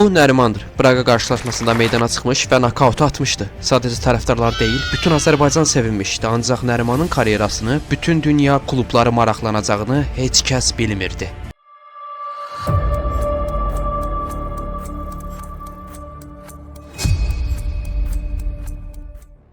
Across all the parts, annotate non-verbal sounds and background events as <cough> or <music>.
Bu Nərimandır. Braqa qarşılaşmasında meydana çıxmış və nakautu atmışdı. Sadəcə tərəfdarlar deyil, bütün Azərbaycan sevinmişdi. Ancaq Nərimanın karyerasını bütün dünya klubları maraqlanacağını heç kəs bilmirdi.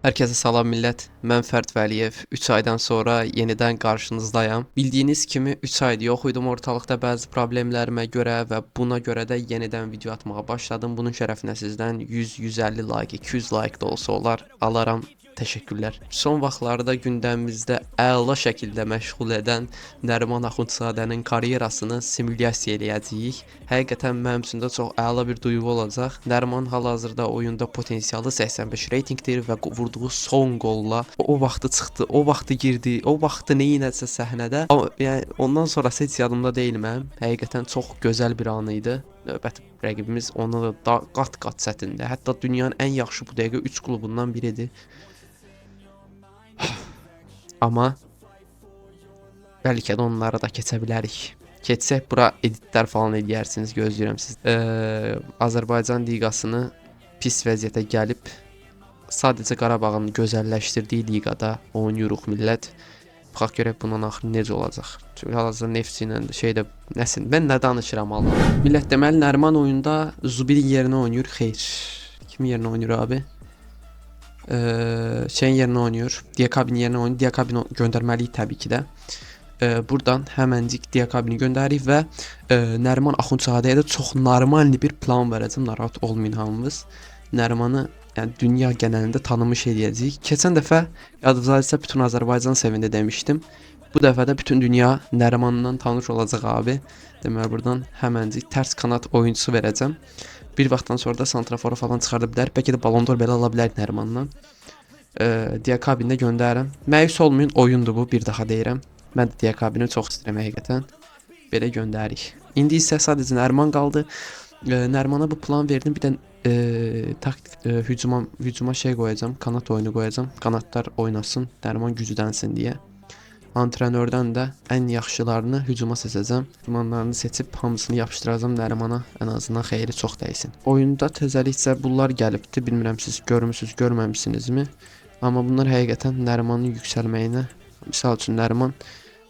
Herkese salam millət. Mən Fərd Vəliyev. 3 aydan sonra yenidən qarşınızdayam. Bildiyiniz kimi 3 aydır yox idim ortalıqda bəzi problemlərimə görə və buna görə də yenidən video atmağa başladım. Bunun şərəfinə sizdən 100-150 like, 200 like da olsa olar alaram. Təşəkkürlər. Son vaxtlarda gündəmimizdə əla şəkildə məşğul edən Nəriman Axundzadənin karyerasını simulyasiya eləyəcəyik. Həqiqətən mənim üçün də çox əla bir duyğu olacaq. Nəriman hal-hazırda oyunda potensialı 85 reytinqdir və vurduğu son qolla o, vaxtı çıxdı, o vaxtı girdi, o vaxtı nə etsə səhnədə. Amma yəni ondan sonra heç yadımda deyilməm. Həqiqətən çox gözəl bir an idi. Növbəti rəqibimiz ona da da qat-qat çətindir. Hətta dünyanın ən yaxşı bu dəqiqə 3 klubundan biridir. <sighs> Amma bəlkə də onları da keçə bilərik. Keçsək bura editlər falan eləyərsiniz, gözləyirəm siz. Eee Azərbaycan liqasını pis vəziyyətə gəlib sadəcə Qarabağın gözəlləşdirdiyi liqada oynayırıq millət. Baxaq görək bundan axırı necə olacaq. Çünki hal-hazırda Neftçi ilə də şeydə nəsin? Mən nə danışıram Allah. Millət deməli Nəriman oyunda Zubirin yerinə oynayır. Xeyr. Kimin yerinə oynayır abi? Eee şeyin yerinə oynayır. Diakabin yerinə oynayır. Diakabini göndərməliyik təbii ki də. Eee buradan həməncik Diakabini göndəririk və eee Nəriman Axundzadəyə də çox normal bir plan verəcəm. Narahat olmayın hamınız. Nərimanı yəni dünya genəlində tanımış eləyəcəyik. Keçən dəfə yadınızda bütün Azərbaycan sevindi demişdim. Bu dəfə də bütün dünya Nərimandan tanış olacaq abi. Deməli buradan həməncik tərs kanat oyunçusu verəcəm. Bir vaxtdan sonra da santrafora falan çıxarda bilər. Bəlkə də Ballon d'Or belə ala bilər Nərimandan. Eee Diakabini də göndərirəm. Məyus olmayın, oyundur bu, bir daha deyirəm. Mən də Diakabini çox istəyirəm həqiqətən. Belə göndərik. İndi isə sadəcə Nəriman qaldı. Eee Nərimana bu plan verdim. Bir də eee taktik eee, hücuma hücuma şey qoyacağam, kanat oyunu qoyacağam. Kanatlar oynasın, Nəriman güclənsin deyə. Antrenördən də ən yaxşılarını hücuma seçəcəm. Hücumanlarını seçib hamısını yapışdıracağam Nərimana. Ən azından xeyri çox dəysin. Oyunda təzəlikcə bunlar gəlibdi. Bilmirəm siz görmüsüz, görməmisinizmi? Amma bunlar həqiqətən Nərimanın yüksəlməyinə, misal üçün Nəriman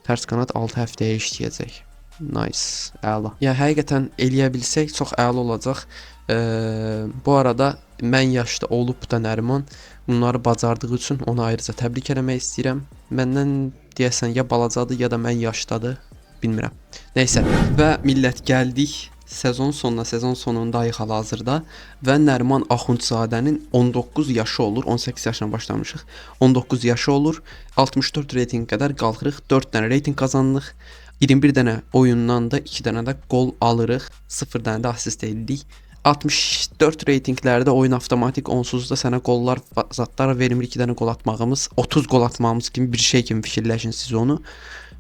tərs kanat 6 həftəyə işləyəcək. Nice, əla. Ya həqiqətən eləyə bilsək çox əla olacaq. Eee, bu arada mən yaşda olub da Nəriman bunları bacardığı üçün onu ayrıca təbrik eləmək istəyirəm. Məndən deyəsən ya balacadır ya da mən yaşdadır, bilmirəm. Nəysə və millət gəldik sezon sonuna, sezon sonundayıq hal-hazırda və Nəriman Axundzadənin 19 yaşı olur, 18 yaşına başlamışıq. 19 yaşı olur. 64 reytinq qədər qalxırıq, 4 dənə reytinq qazanırıq. 21 dənə oyundan da 2 dənə də qol alırıq, 0 dənə də assist edirik. 64 reytinqlərdə oyun avtomatik onsuzda sənə qollar, zadlar vermir 2 dənə qol atmağımız, 30 qol atmağımız kimi bir şey kimi fikirləşin siz onu.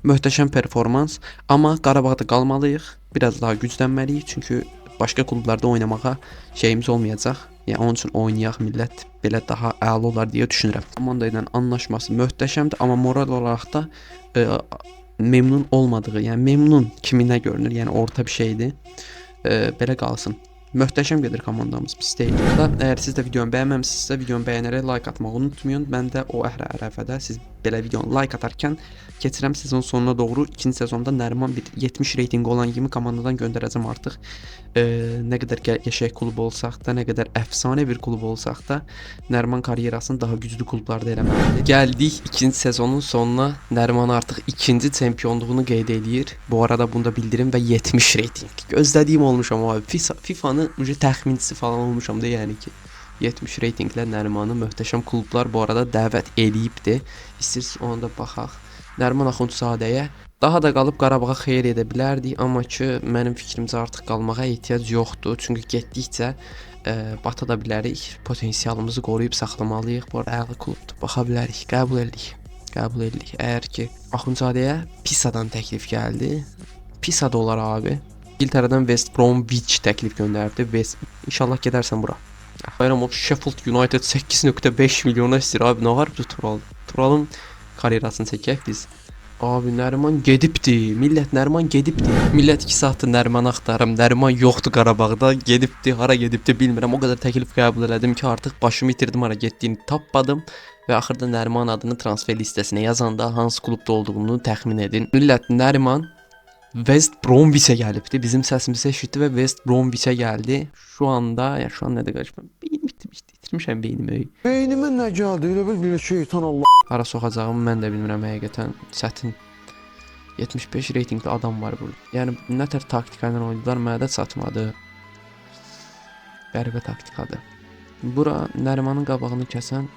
Möhtəşəm performans, amma Qarabağda qalmalıyıq. Biraz daha güclənməliyik çünki başqa klublarda oynamağa şeyimiz olmayacaq. Yəni onun üçün oynayaq millət belə daha əla olar deyə düşünürəm. Komanda ilə anlaşması möhtəşəmdir, amma moral olaraq da e, memnun olmadığı, yəni memnun kiminə görünür, yəni orta bir şeydir. E, belə qalsın. Möhtəşəm gedir komandamız, pis deyil. Da əgər siz də videonu bəyənməmisinizsə, videonu bəyənərək like atmağı unutmayın. Mən də o əhrə ərəfədə siz belə videonu like atarkən keçirəm sezon sonuna doğru ikinci sezonda Nəriman bir 70 reytinqi olan kimi komandadan göndərəcəm artıq. E, nə qədər qəşəng klub olsaq da, nə qədər əfsanə bir klub olsaq da, Nəriman karyerasını daha güclü klublarda eləməlidir. Gəldik ikinci sezonun sonuna. Nəriman artıq ikinci çempionluğunu qeyd eləyir. Bu arada bunu da bildirim və 70 reytinq. Gözlədiyim olmuşam abi. FIFA- FIFA-nın ücə təxminçisi falan olmuşam da yəni ki. 70 reytinqlə Nərimanı möhtəşəm klublar bu arada dəvət eləyibdi. İstəyirsiniz ona da baxaq. Nəriman Axundzadəyə daha da qalıb Qarabağa xeyir edə bilərdik, amma ki mənim fikrimcə artıq qalmağa ehtiyac yoxdur. Çünki getdikcə ə, bata da bilərik. Potensialımızı qoruyub saxlamalıyıq. Bu əla klubdur. Baxa bilərik, qəbul edirik. Qəbul edirik. Əgər ki Axundzadəyə Pisadan təklif gəldi. Pisa da olar abi. İngiltərədən West Bromwich təklif göndərdi. West İnşallah gedərsən bura. Bayramov Sheffield United 8.5 milyona istəyir abi. Nə var bu Tural? Turalın karyerasını çəkək biz. Abi Nəriman gedibdi. Millət Nəriman gedibdi. Millət 2 saatdır Nəriman axtarım. Nəriman yoxdur Qarabağda. Gedibdi, hara gedibdi bilmirəm. O qədər təklif qəbul elədim ki, artıq başımı itirdim hara getdiyini tapmadım və axırda Nəriman adını transfer listəsinə yazanda hansı klubda olduğunu təxmin edin. Millət Nəriman West Bromwich'e gəlibdi. Bizim səsimizi eşitdi və West Bromwich'e gəldi. Şu anda, ya şu an nədə qarışmam? Beynim bitmişdi. İtirmişəm beynimi. Beynime ne geldi öyle bir bir şeytan Allah. Hara soxacağımı mən də bilmirəm həqiqətən. Çətin 75 reytinqli adam var burada. Yəni nə tər taktika ilə oynadılar mənə də çatmadı. Qəribə taktikadır. Bura Nərimanın qabağını kəsən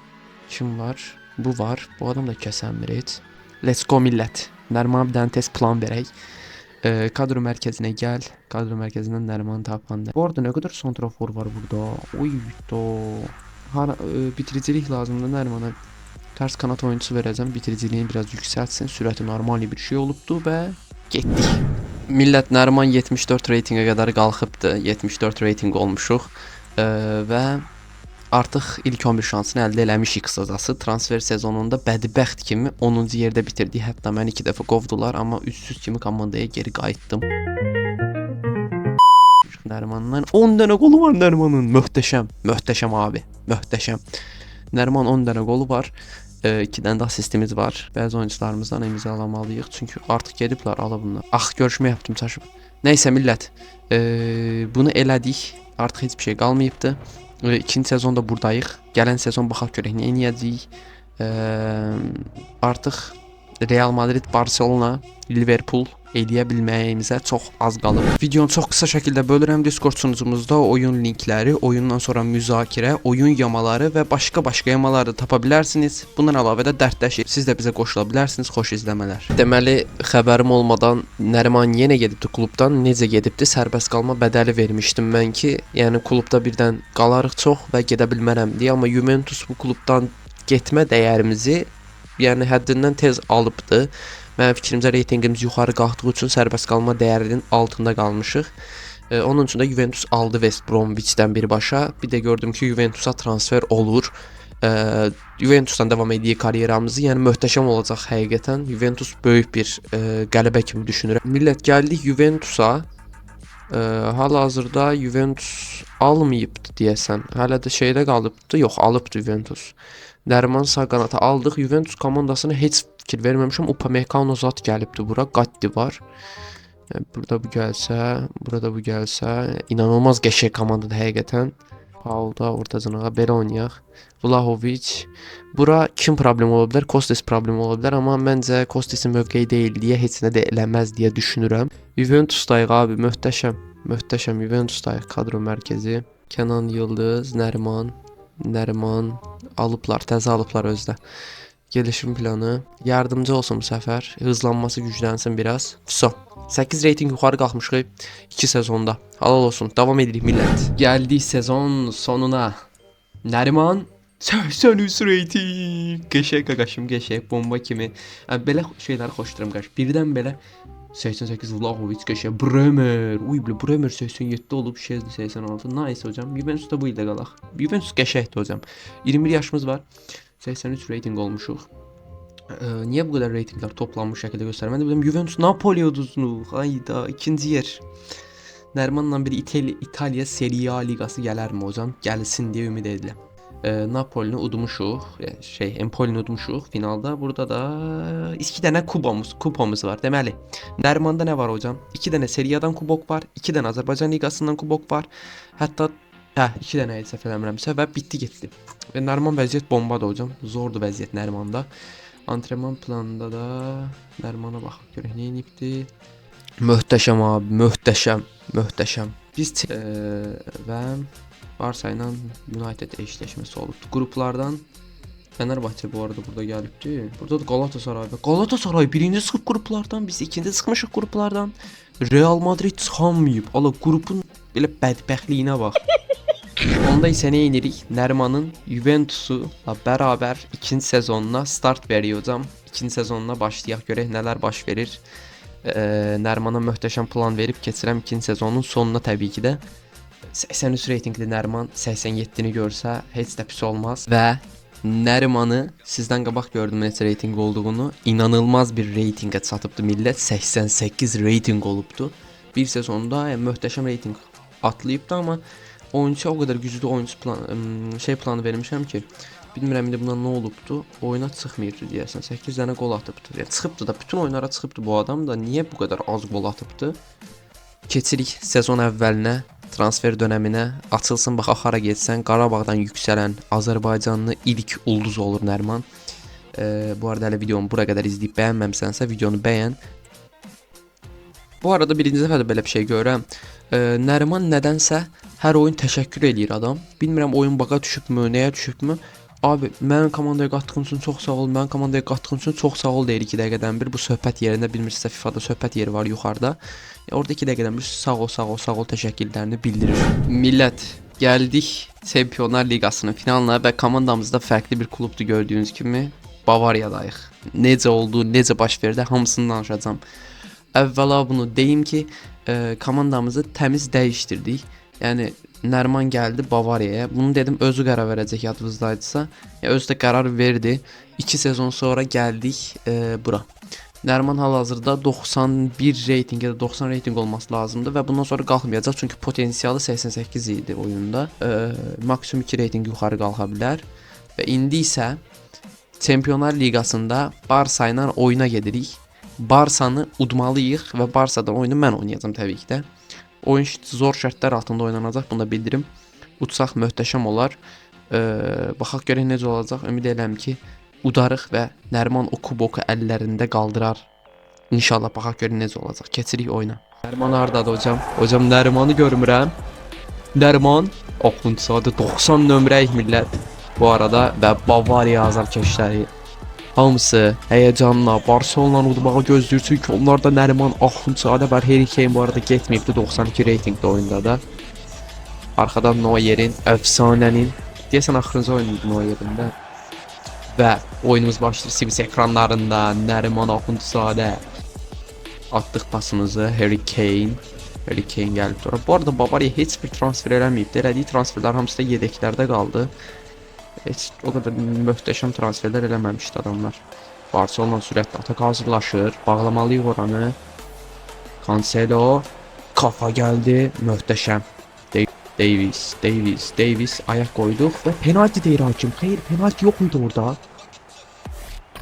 kim var? Bu var. Bu adam da kəsənmir heç. Let's go millət. Nərimana bir dənə test plan verək. Ee, kadro mərkəzinə gəl. Kadro mərkəzindən Nərimanı tapanda. Bu arada nə qədər santrafor var burada? Oy to. E, bitiricilik lazımdır Nərimana. Ters kanat oyuncusu verəcəm. Bitiriciliğini biraz yüksəltsin. Sürəti normal bir şey olubdu və getdik. Millət Nəriman 74 reytinqə qədər qalxıbdı. 74 reytinq olmuşuq. Ee, və artıq ilk 11 şansını əldə eləmişik qısacası. Transfer sezonunda bədbəxt kimi 10-cu yerdə bitirdik. Hətta məni 2 dəfə qovdular, amma üstsüz kimi komandaya geri qayıtdım. Nərimandan 10 dənə qolu var Nərimanın. Möhtəşəm, möhtəşəm abi, möhtəşəm. Nəriman 10 dənə qolu var. 2 dənə də assistimiz var. Bəzi oyuncularımızdan imzalamalıyıq, çünki artıq gediblər ala bunlar. Ax, görüşmə yapdım çaşıb. Nəysə millət, e, bunu elədik. Artıq heç bir şey qalmayıbdı. İkinci sezonda buradayıq. Gələn sezon baxaq görək nə edəcəyik. Artıq Real Madrid, Barcelona, Liverpool eləyə bilməyimizə çox az qalıb. Videonu çox qısa şəkildə bölürəm. Discord sunucumuzda oyun linkləri, oyundan sonra müzakirə, oyun yamaları və başqa-başqa yamaları da tapa bilərsiniz. Bundan əlavə də dərdləşib siz də bizə qoşula bilərsiniz. Xoş izləmələr. Deməli, xəbərim olmadan Nəriman yenə gedibdi klubdan. Necə gedibdi? Sərbəst qalma bədəli vermişdim mən ki, yəni klubda birdən qalarıq çox və gedə bilmərəm deyə, amma Juventus bu klubdan getmə dəyərimizi yəni həddindən tez alıbdı. Mənim fikrimcə reytinqimiz yuxarı qalxdığı üçün sərbəst qalma dəyərinin altında qalmışıq. E, onun üçün də Juventus aldı West Bromwich-dən birbaşa. Bir də gördüm ki, Juventusa transfer olur. E, Juventusdan davam edirik karyeramızı. Yəni möhtəşəm olacaq həqiqətən. Juventus böyük bir e, qələbə kimi düşünürəm. Millət gəldik Juventusa. E, hal-hazırda Juventus almayıbdı deyəsən. Hələ də şeydə qalıbdı. Yox, alıbdı Juventus. Nəriman sağ qanata aldıq. Juventus komandasına heç fikir verməmişəm. Upamecano zat gəlibdi bura. Gatti var. Burada bu gəlsə, burada bu gəlsə, inanılmaz qəşəng komandadır həqiqətən. Paulda ortacanağa belə oynayaq. Vlahovic. Bura kim problem ola bilər? Kostis problem ola bilər, amma məncə Kostisin mövqeyi deyil deyə heç nə də eləməz deyə düşünürəm. Juventusdayıq abi, möhtəşəm. Möhtəşəm Juventusdayıq kadro mərkəzi. Kənan Yıldız, Nəriman, Nəriman alıblar, təzə alıblar özdə. Gelişim planı yardımcı olsun bu səfər. Hızlanması güclənsin biraz. So. 8 reyting yuxarı qalxmışıq 2 sezonda. Halal olsun. Davam edirik millət. Gəldik sezon sonuna. Nəriman 83 reyting. Qəşəng qaqaşım, qəşəng bomba kimi. Ə, belə şeyləri xoşduram qaş. Birdən belə 88 Vlahovic qəşəng. Bremer. Uy, belə Bremer 87 olub, Şezli 86. Nice hocam. Juventus da bu ildə qalaq. Juventus qəşəngdir hocam. 21 yaşımız var. 83 reyting olmuşuq. Ee, niye bu kadar reytingler toplanmış şekilde göstermedi? Bilmiyorum. Juventus Napoli uduzluğu. Hayda ikinci yer. Nerman'la bir İtalya, İtalya Serie A ligası gələr mi hocam? Gəlsin deyə ümid edirəm. Ee, Napoli'ni udmuşuq. Yəni şey, Empoli'ni udmuşuq finalda. Burada da iki dənə kubamız, kupamız var. Deməli, Nərmanda nə var hocam? 2 dənə Serie A-dan kubok var, 2 dənə Azərbaycan liqasından kubok var. Hətta hə, 2 dənə səhv eləmirəmsə və bitdi getdi. Və Nərman vəziyyət bombadır hocam. Zordur vəziyyət Nərmanda. Antrenman planında da Nərmana baxaq görək nə edibdi. Möhtəşəm abi, möhtəşəm, möhtəşəm. Biz e, və Barsa ilə United eşləşməsi olubdu. Qruplardan Fenerbahçe bu arada burada gəlibdi. Burada da Galatasaray və Galatasaray birinci çıxıb qruplardan, biz ikinci çıxmışıq qruplardan. Real Madrid çıxamayıb. Ala qrupun belə bədbəxtliyinə bax. <laughs> Onda isə nə edirik? Nərmanın Juventus'la bərabər ikinci sezonuna start veriyor hocam. İkinci sezonuna başlayaq görək nələr baş verir. Ee, Nərmana möhtəşəm plan verib keçirəm ikinci sezonun sonuna təbii ki də. 83 reytinqli Nərman 87-ni görsə heç də pis olmaz və Nərimanı sizdən qabaq gördüm neçə reytinq olduğunu. İnanılmaz bir reytinqə çatıbdı millət. 88 reytinq olubdu. Bir sezonda yəni, möhtəşəm reytinq atlayıbdı amma oyunçu o qədər güclü oyunçu plan şey planı vermişəm ki, bilmirəm indi buna nə olubdu. Oyuna çıxmırdı deyəsən. 8 dənə qol atıbdı. Yəni çıxıbdı da bütün oyunlara çıxıbdı bu adam da niyə bu qədər az qol atıbdı? Keçirik sezon əvvəlinə, transfer dönəminə. Açılsın bax axara getsən, Qarabağdan yüksələn Azərbaycanlı ilk ulduz olur Nərman. Ee, bu arada hələ videomu bura qədər izləyib bəyənməmisənsə videonu bəyən. Bu arada birinci dəfədir belə bir şey görürəm. Ee, Nəriman nədənsə hər oyun təşəkkür eləyir adam. Bilmirəm oyun baqa düşübmü, nəyə düşübmü? Abi mənim komandaya qatdığın üçün çox sağ ol. Mənim komandaya qatdığın üçün çox sağ ol deyir 2 dəqiqədən bir. Bu söhbət yerində bilmirsinizsə FIFA-da söhbət yeri var yuxarıda. Ya Orada 2 dəqiqədən bir sağ ol, sağ ol, sağ ol təşəkkürlərini bildirir. Millət, gəldik Çempionlar Liqasının finalına və komandamızda fərqli bir klubdur gördüyünüz kimi Bavariyadayıq. Necə oldu, necə baş verdi, hamısını danışacağam. Əvvəla bunu deyim ki, e, komandamızı təmiz dəyişdirdik. Yəni Nərman gəldi Bavariyaya. Bunu dedim özü qərar verəcək yadınızdaydısa. Ya özü də qərar verdi. 2 sezon sonra gəldik e, bura. Nərman hal-hazırda 91 reytinq ya da 90 reytinq olması lazımdır və bundan sonra qalxmayacaq çünki potensialı 88 idi oyunda. E, maksimum 2 reytinq yuxarı qalxa bilər və indi isə Çempionlar Liqasında Barsa ilə oyuna gedirik. Barsanı udmalıyıq və Barsada oyunu mən oynayacağam təbii ki də. Oyun zor şərtlər altında oynanacaq, bunu da bildirim. Utsaq möhtəşəm olar. Ee, baxaq görək necə olacaq. Ümid edirəm ki, udarıq və Nərman o kuboku əllərində qaldırar. İnşallah baxaq görək necə olacaq. Keçirik oyuna. Nərman hardadır hocam? Hocam Nərmanı görmürəm. Nərman Oxundsadə 90 nömrəyik millət. Bu arada və Bavariya azarkeşləri hamısı həyəcanla Barselona udmağı gözləyir çünki onlar da Nəriman Axundzadə var. Harry Kane bu arada getməyibdi 92 reytinqdə oyunda da. Arxadan Neuer'in, əfsanənin deyəsən axırıncı oyunuydu Neuer'in də. Və oyunumuz başlayır CBS ekranlarında Nəriman Axundzadə atdıq pasımızı Harry Kane Harry Kane gəlib sonra. Bu arada Bavariya heç bir transfer eləməyibdi. Elədiyi transferlər hamısı da yedəklərdə qaldı. Heç o qədər möhtəşəm transferlər eləməmişdi adamlar. Barcelona sürətli atak hazırlaşır. Bağlamalıyıq oranı. Cancelo kafa gəldi. Möhtəşəm. Da- Davis, Davis, Davis ayaq qoyduq və penalti deyir hakim. Xeyr, penalti yox idi orada.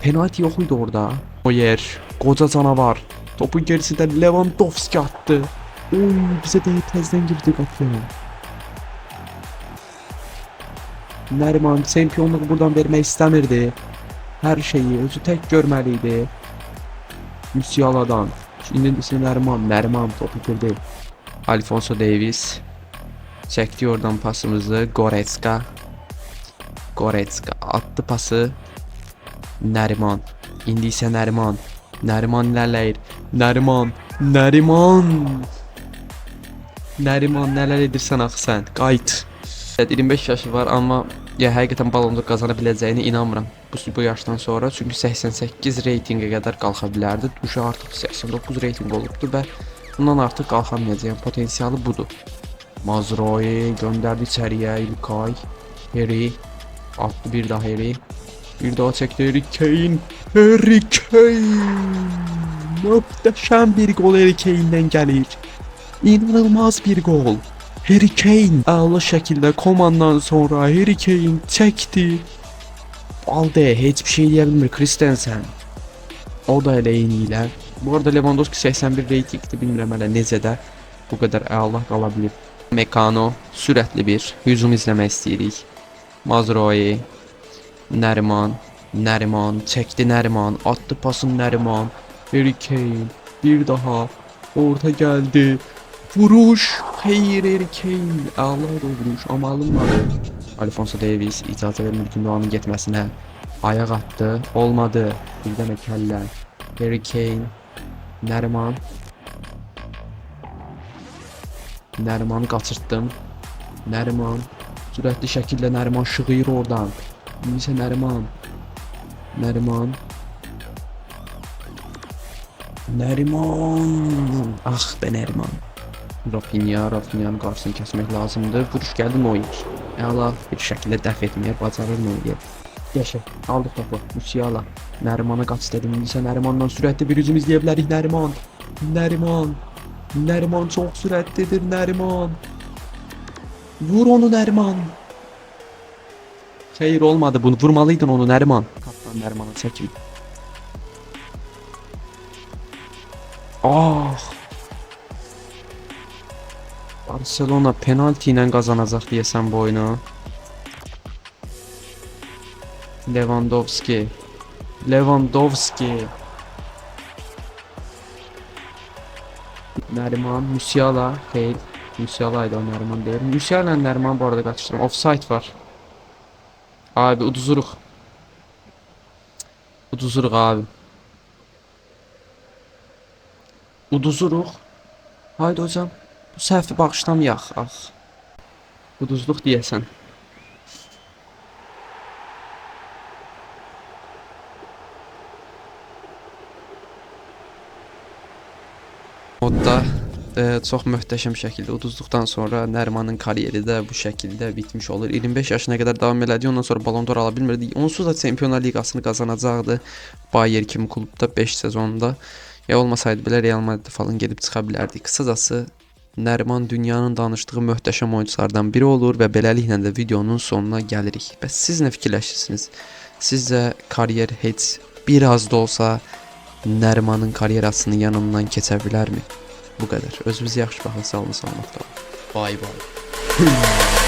Penalti yox idi orada. Oyer, qoca canavar. Topun gerisində Lewandowski attı. Oy, bizə deyib təzdən girdi qapıya. Nəriman çempionluğu buradan vermək istəmirdi. Hər şeyi özü tək görməli idi. Musialadan. İndi isə Nəriman, Nəriman topu girdi. Alfonso Davis çəkdi oradan pasımızı Goretzka. Goretzka attı pası. Nəriman. İndi isə Nəriman. Nəriman ilərləyir. Nəriman. Nəriman. Nəriman nələr edirsən axı sən? Qayıt. Evet, 25 yaşı var amma ya həqiqətən balonda qazana biləcəyinə inanmıram. Bu bu yaşdan sonra çünki 88 reytinqə qədər qalxa bilərdi. Uşaq artıq 89 reytinq olubdu və bundan artıq qalxamayacaq. Yəni potensialı budur. Mazroi göndərdi içəriyə İlkay. Harry attı bir daha Harry. Bir daha çəkdi Harry Kane. Harry Kane. Möhtəşəm bir gol Harry Kane-dən gəlir. İnanılmaz bir gol. Harry Kane əla şəkildə komandan sonra Harry Kane çəkdi. Balde heç bir şey bilmir Christensen. O da eyni ilə. Bu arada Lewandowski 81 reytingdir, bilmirəm hələ necə də bu qədər əla qala bilir. Mekano sürətli bir hücum izləmək istəyirik. Mazroi, Nəriman, Nəriman, çəkdi Nəriman, attı pasın Nəriman, Harry Kane, bir daha orta gəldi. Vuruş, xeyr Harry Kane, əla da vuruş, amma alınmadı. Alfonso Davies icazə vermir Gündoğan'ın getməsinə. Ayaq atdı, olmadı. Bir dənə kəllə. Harry Kane, Nəriman. Nərimanı qaçırtdım. Nəriman sürətli şəkildə Nəriman şığıyır oradan. İndi isə Nəriman. Nəriman. Nəriman. Ah be Nəriman. Rafinha, Rafinha'nın qarşısını kəsmək lazımdır. Vuruş gəldi Neuer. Əla bir şəkildə dəf etməyə bacarır Neuer. Yaşa. Aldık topu. Musiala. Neriman'a kaç dedim. İnse Neriman'dan süratli bir hücum izleyebiliriz Neriman. Neriman. Neriman çok süratlidir Neriman. Vur onu Neriman. Hayır olmadı bunu vurmalıydın onu Neriman. Kaptan Neriman'a çekil. Ah. Barcelona penaltı ile kazanacak diyesen bu oyunu. Lewandowski. Lewandowski. Neriman, Musiala, değil. Musiala'ydı o Neriman değil. Musiala Neriman bu arada kaçtım. Offside var. Abi uduzuruk. Uduzuruk abi. Uduzuruk. Haydi hocam. Bu səhvi bağışlamayaq. Ah. Uduzluq deyəsən. Modda e, çox möhtəşəm şəkildə uduzduqdan sonra Nərimanın kariyeri də bu şəkildə bitmiş olur. 25 yaşına qədər davam elədi, ondan sonra Ballon d'Or ala bilmirdi. Onsuz da Çempionlar Liqasını qazanacaqdı. Bayer kimi klubda 5 sezonda. Ya olmasaydı belə Real Madrid falan gedib çıxa bilərdi. Qısacası Nəriman dünyanın danışdığı möhtəşəm oyunculardan biri olur və beləliklə də videonun sonuna gəlirik. Bəs siz nə fikirləşirsiniz? Sizcə kariyer heç biraz da olsa Nərimanın karyerasının yanından keçə bilərmi? Bu qədər. Özünüzə yaxşı baxın, sağ olun, salamat qalın. Bay bay. <laughs>